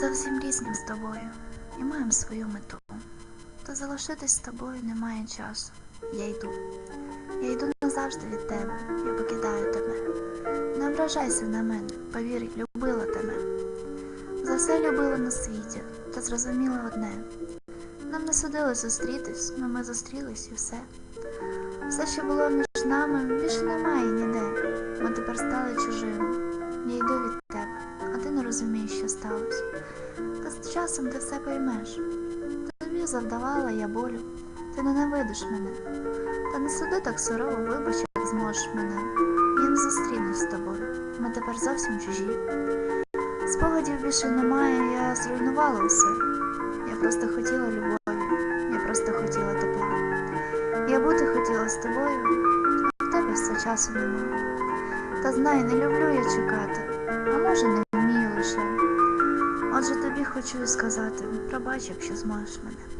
зовсім різним з тобою і маємо свою мету. Та залишитись з тобою немає часу. Я йду. Я йду назавжди від тебе, я покидаю тебе. Не ображайся на мене, повір, любила тебе. За все любила на світі, та зрозуміла одне. Нам не судилось зустрітись, але ми зустрілись і все. Все, що було між нами, більше немає ніде. Ми тепер стали чужими. Розумієш, що сталося. Та з часом ти все поймеш. Тобі завдавала я болю, ти ненавидиш мене. Та не суди так сурово, вибач, як зможеш мене. Я не зустрінусь з тобою. Ми тепер зовсім чужі. Спогадів більше немає, я зруйнувала усе. Я просто хотіла любові, я просто хотіла тепла. Я бути хотіла з тобою, а в тебе все часу немає. Та знай, не люблю я чекати, а може не вмію. Отже тобі хочу сказати, пробач, якщо зможеш мене.